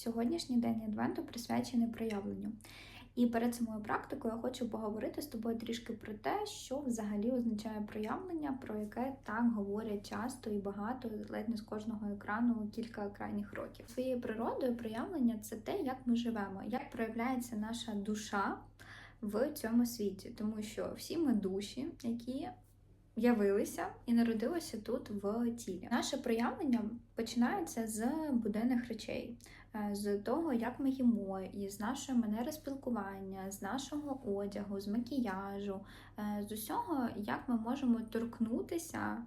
Сьогоднішній день Адвенту присвячений проявленню. І перед самою практикою я хочу поговорити з тобою трішки про те, що взагалі означає проявлення, про яке так говорять часто і багато, ледь не з кожного екрану кілька крайніх років. Своєю природою проявлення це те, як ми живемо, як проявляється наша душа в цьому світі, тому що всі ми душі, які явилися і народилися тут в тілі. Наше проявлення починається з буденних речей, з того, як ми їмо, і з нашої манери спілкування, з нашого одягу, з макіяжу, е, з усього, як ми можемо торкнутися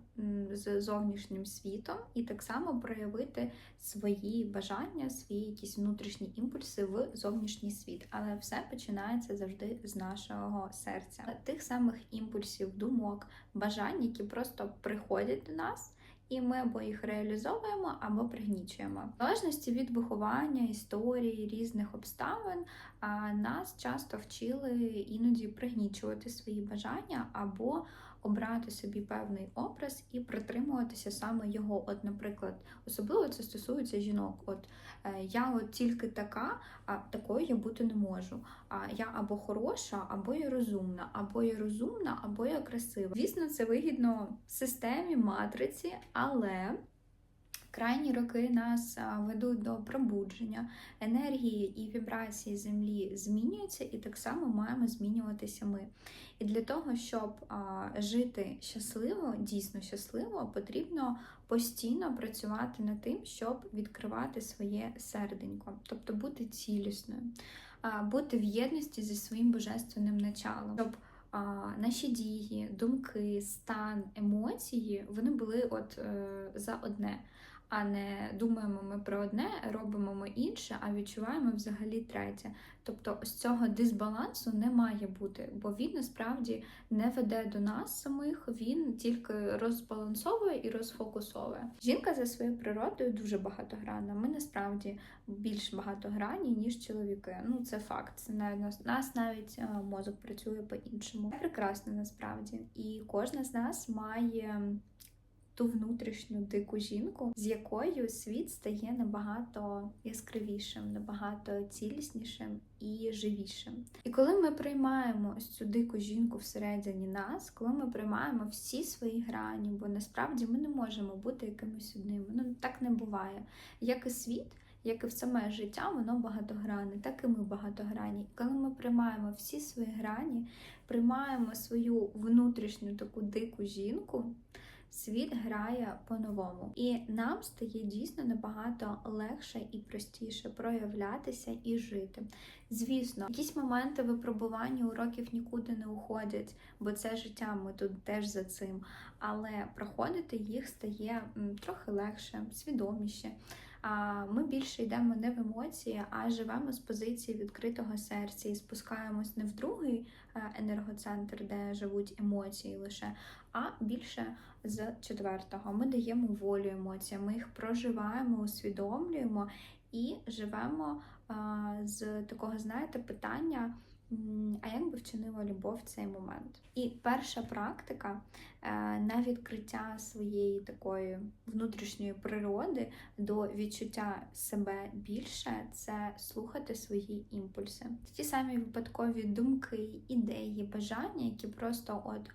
з зовнішнім світом і так само проявити свої бажання, свої якісь внутрішні імпульси в зовнішній світ. Але все починається завжди з нашого серця, тих самих імпульсів, думок, бажань, які просто приходять до нас. І ми або їх реалізовуємо, або пригнічуємо. В залежності від виховання, історії, різних обставин, нас часто вчили іноді пригнічувати свої бажання або обрати собі певний образ і притримуватися саме його. От, наприклад, особливо це стосується жінок. От е, я от тільки така, а такою я бути не можу. А я або хороша, або я розумна, або я розумна, або я красива. Звісно, це вигідно системі, матриці, але. Крайні роки нас ведуть до пробудження, енергії і вібрації землі змінюються, і так само маємо змінюватися ми. І для того, щоб жити щасливо, дійсно щасливо, потрібно постійно працювати над тим, щоб відкривати своє серденько, тобто бути цілісною, бути в єдності зі своїм божественним началом. Щоб наші дії, думки, стан, емоції вони були от е, за одне а не думаємо ми про одне, робимо ми інше, а відчуваємо взагалі третє. Тобто ось цього дисбалансу не має бути, бо він насправді не веде до нас самих, він тільки розбалансовує і розфокусовує. Жінка за своєю природою дуже багатогранна. Ми насправді більш багатогранні, ніж чоловіки. Ну це факт. Це навіть нас, нас навіть мозок працює по-іншому. Це прекрасно насправді, і кожна з нас має ту внутрішню дику жінку, з якою світ стає набагато яскравішим, набагато ціліснішим і живішим. І коли ми приймаємо ось цю дику жінку всередині нас, коли ми приймаємо всі свої грані, бо насправді ми не можемо бути якимось одним, ну так не буває. Як і світ. Як і в саме життя, воно багатогранне, так і ми багатогранні. І коли ми приймаємо всі свої грані, приймаємо свою внутрішню таку дику жінку, світ грає по-новому, і нам стає дійсно набагато легше і простіше проявлятися і жити. Звісно, якісь моменти випробування уроків нікуди не уходять, бо це життя, ми тут теж за цим. Але проходити їх стає трохи легше, свідоміше. Ми більше йдемо не в емоції, а живемо з позиції відкритого серця і спускаємось не в другий е, енергоцентр, де живуть емоції лише, а більше з четвертого. Ми даємо волю емоціям, ми їх проживаємо, усвідомлюємо і живемо з такого, знаєте, питання. А як би вчинила любов в цей момент? І перша практика е, на відкриття своєї такої внутрішньої природи до відчуття себе більше це слухати свої імпульси. Ті самі випадкові думки, ідеї, бажання, які просто от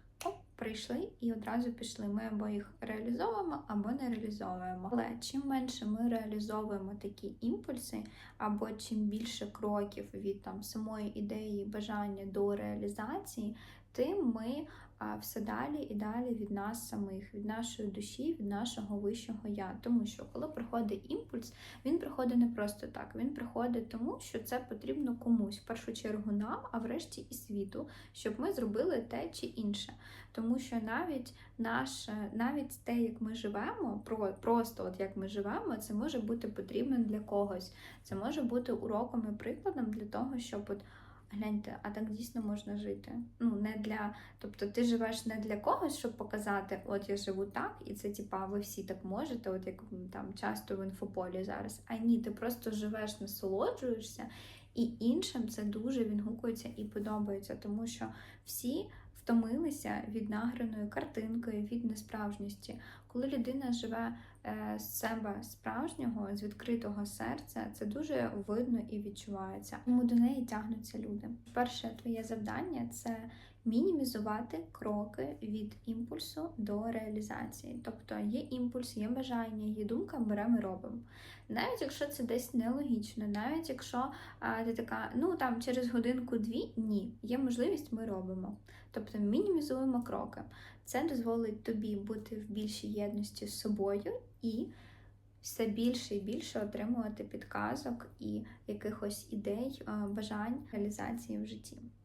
прийшли і одразу пішли. Ми або їх реалізовуємо, або не реалізовуємо. Але чим менше ми реалізовуємо такі імпульси, або чим більше кроків від там самої ідеї, бажання до реалізації, тим ми а все далі і далі від нас самих, від нашої душі, від нашого вищого я. Тому що коли приходить імпульс, він приходить не просто так. Він приходить тому, що це потрібно комусь, в першу чергу нам, а врешті і світу, щоб ми зробили те чи інше. Тому що навіть наше, навіть те, як ми живемо, про просто от як ми живемо, це може бути потрібно для когось. Це може бути уроком і прикладом для того, щоб от. Гляньте, а так дійсно можна жити. Ну, не для. Тобто ти живеш не для когось, щоб показати, от я живу так, і це типа ви всі так можете, от як там часто в інфополі зараз. А ні, ти просто живеш, насолоджуєшся, і іншим це дуже відгукується і подобається, тому що всі втомилися від награної картинки, від несправжності. Коли людина живе з себе справжнього, з відкритого серця, це дуже видно і відчувається. Тому до неї тягнуться люди. Перше твоє завдання це мінімізувати кроки від імпульсу до реалізації. Тобто є імпульс, є бажання, є думка, беремо і робимо. Навіть якщо це десь нелогічно, навіть якщо а, ти така, ну там через годинку-дві, ні, є можливість, ми робимо. Тобто мінімізуємо кроки. Це дозволить тобі бути в більшій єдності з собою і все більше і більше отримувати підказок і якихось ідей, бажань реалізації в житті.